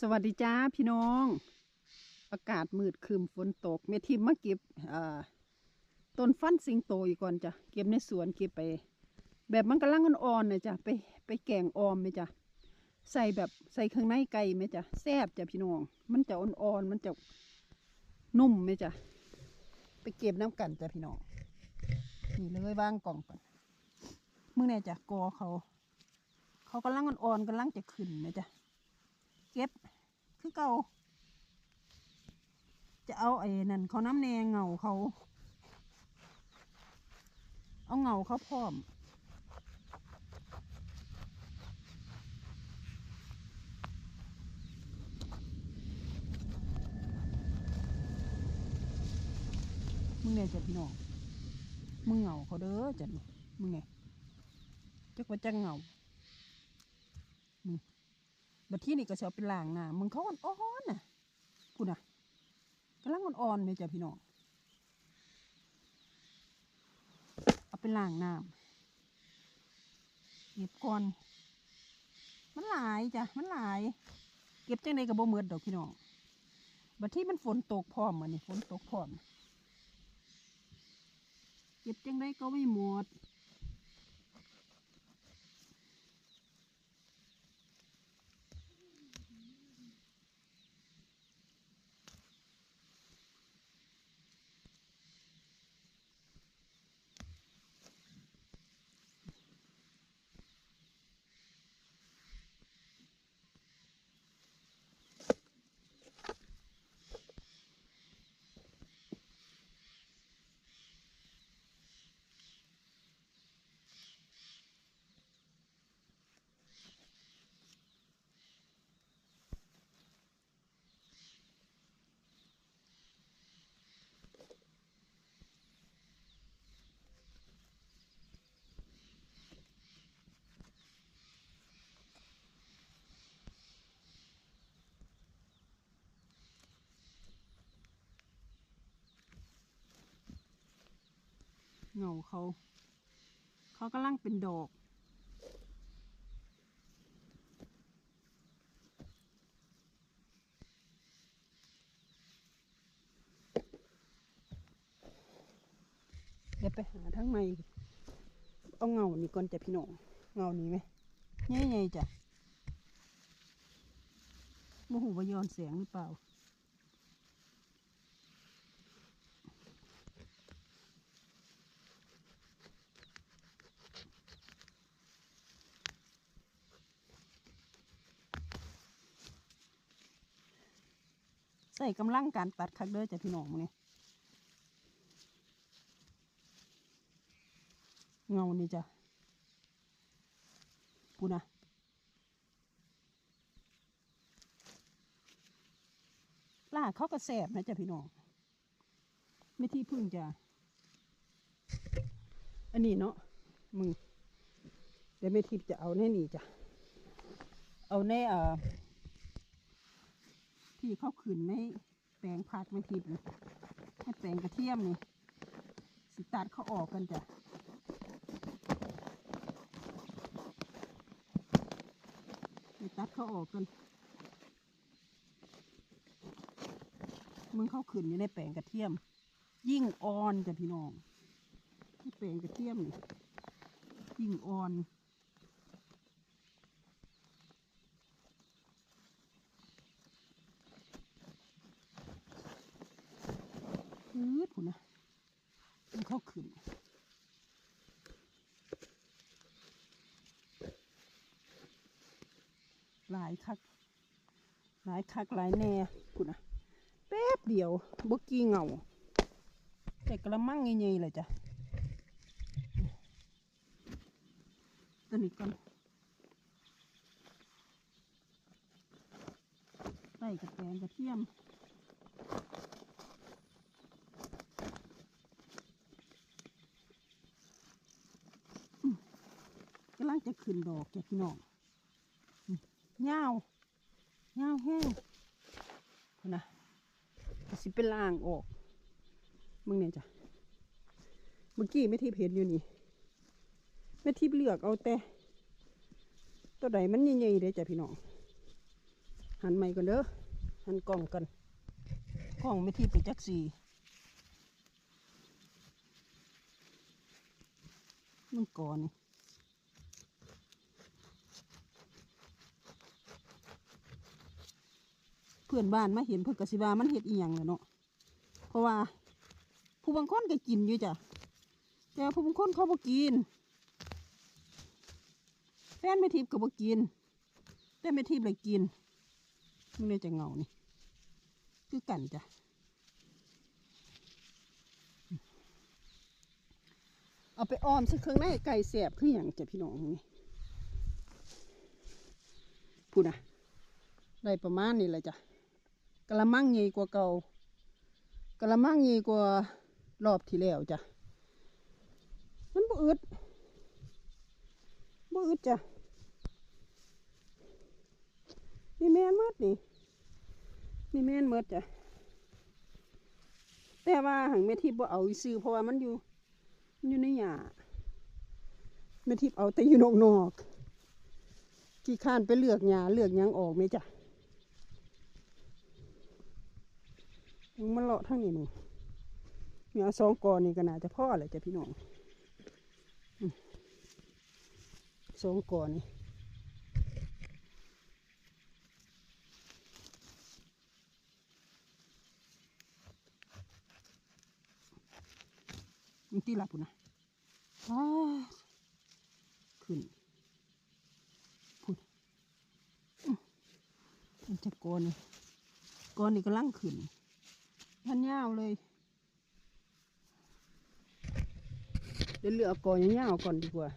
สวัสดีจ้าพี่น้อง อากาศมืดครึมฝนตก เมทิมมาเก็บต้นฟันสิงโตอีกก่อนจ้ะเก็บในสวนเก็บไป แบบมันกำลังอ่อนๆนะจ้ะไปไปแกงออมไหมจ้ะใส่แบบใส่เครื่องในไก่ไหมจ้ะแซ่บจ้ะพี่น้อง มันจะอ่อนๆมันจะนุ่มไหมจ้ะไปเก็บน้ำกันจ้ะพี่น้องนี่เลยวางกล่องก่อนเมึงเนี่จ้ะกอเขา เขากำลังอ่อนๆกำลังจะขึ้นไหมจ้ะ เก็บ คือเก่า จะเอาไอ้นั่นเขาน้ำแนงเงาเขา เอาเงาเขาพร้อมมึงเนี่ยจะพี่น้อง มึงเหงาเขาเด้อจันมึงไงจักว่าจะเหงา บัดที่นี่ก็จะเอาเป็นล่างน้ำมึงเขาอ่อนๆน่ะพูดน่ะกำลังอ่อนๆเลยจ้ะพี่น้องเอาเป็นล่างน้ำเก็บก่อน มันหลายจ้ะมันหลาย เก็บจังใดกับบ่เมือดดอกพี่น้องบัดที่มันฝนตกพร้อมมันนี่ฝนตกพร้อมเก็บจังใดก็ไม่หมด เงาเขา เขากำลังเป็นดอก เดี๋ยวไปหาทั้งไม่เอาเงานี่ก่อนจ้ะพี่น้อง เงานี้ไหมใหญ่ๆจ้ะโมโหวาย้อนแสงหรือเปล่า ส่กำลังการตัดคักเด้อจ้ะพี่น้องนี่เงานี่จ้ะปูนะล่าเขาก็แสบนะจ้ะพี่น้องไม่ที่พึ่งจ้ะอันนี้เนาะมึงเดี๋ยวไม่ทิพย์จะเอาแน่นี่จ้ะเอาแน่เอ่อ ที่เขาขึ้นในแปลงผักไม่ทิพย์นี่ให้แปลงกระเทียมนี่สิตัดเขาออกกันจ้ะสิตัดเขาออกกันมึงเขาขึ้นอยู่ในแปลงกระเทียม ยิ่งอ่อนจ้ะพี่น้องที่แปลงกระเทียมนี่ยิ่งอ่อน อื ดพุ่นนะมันเข้าขึ้นหลายคัก หลายคักหลายแน่พุ่นะแป๊บเดียวบกี้เงาแต่กระมังใหญ่ๆเลยจ้ะตัวนี้ก่อนใส่กระแตงกระเทียม กำลัง จะขึ้นดอกจ้ะพี่น้องอืมยาวยาวแห้งนะสิเป็นล่างออก มึงเนี่ยจ้ะ เมื่อกี้ไม่ทิพเห็นอยู่นี่ไม่ทิพเลือกเอาแต่ตัวใดมันใหญ่ๆเลยจ้ะพี่น้อง หันใหม่กันเด้อ หันกล้องกัน กล้องไม่ที่ไปจักสีมันก่อนนี่เพื่อนบ้านมาเห็นเพื่อนกสิบามันเห็ดอีหยังเลยเนาะเพราะว่า ผู้บางคนก็กินอยู่จ้ะแต่ผู้บางคนเขาบ่กิน แฟนไม่ทิพย์ก็บ่กิน แต่ไม่ทิพย์เลยกินมันเลยจะเงานี่คือกันจ้ะเอาไปออมสักเครื่องในไก่แสบคืออย่างจะพี่น้องนี่พูดนะได้ประมาณนี้แหละจ้ะ กะละมังใหญ่กว่าเก่ากะละมังใหญ่กว่ารอบที่แล้วจ้ะมันบ่อึดบ่อึดจ้ะนี่แม่นมดนี่นี่แม่นมดจ้ะแต่ว่าหังแม่ทิพย์บ่เอาซื้อเพราะว่ามันอยู่มันอยู่ในหญ้าแม่ทิพย์เอาแต่อยู่นอกนอกๆกี่ข้านไปเลือกหญ้าเลือกยังออกไหมจ้ะยัง มันเลาะทั้งนี้หนูมีเอสองกอนี่ก็น่าจะพ่อเลยจ้ะพี่น้องสองกอนี่มันตีหลับปุ่นนะอ้าขึ้นพุ่นมันจะกอนนี่กอนนี่ก็ลั่งขึ้น พันยาวเลย เดี๋ยวเหลือกกอนยาวก่อนดีกว่า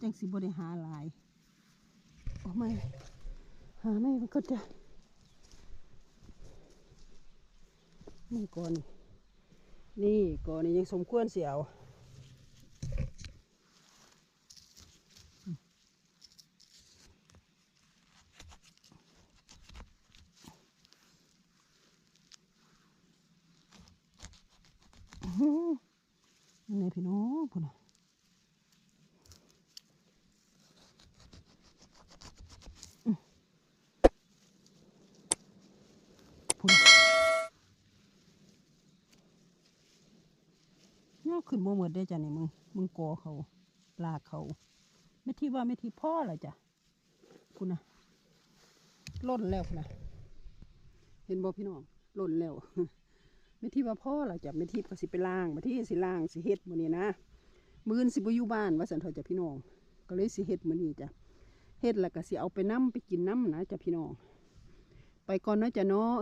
จังสิบริหาหลายโอ้ไม่หาไม่มันก็จะนี่ก่อนนี่นี่ก่อนนี่ยังสมควรเสียวอื้อหือ นพี่น้องพุ่นพุ่นนี่ขึ้นบ่หมดได้จ้ะนี่มึง มึงกอเขา ลากเขา ไม่ที่ว่าไม่ที่พ่อเหรอจ้ะคุณนะล่นแล้วคุณนะเห็นบ่พี่น้องล่นแล้ว ไม่ที่ว่าพ่อเราจะไม่ที่ก็สิไปล่างมาที่สิล่างสิเฮ็ดมือนี้นะมือนสิบอยู่บ้านว่าสันทอจะพี่น้อง ก็เลยสิเฮ็ดมือนี้จ้ะเฮ็ดแล้วก็สิเอาไปน้ำไปกินน้ำนะจ้ะพี่น้อง ไปก่อนเนาะจ้ะเนาะ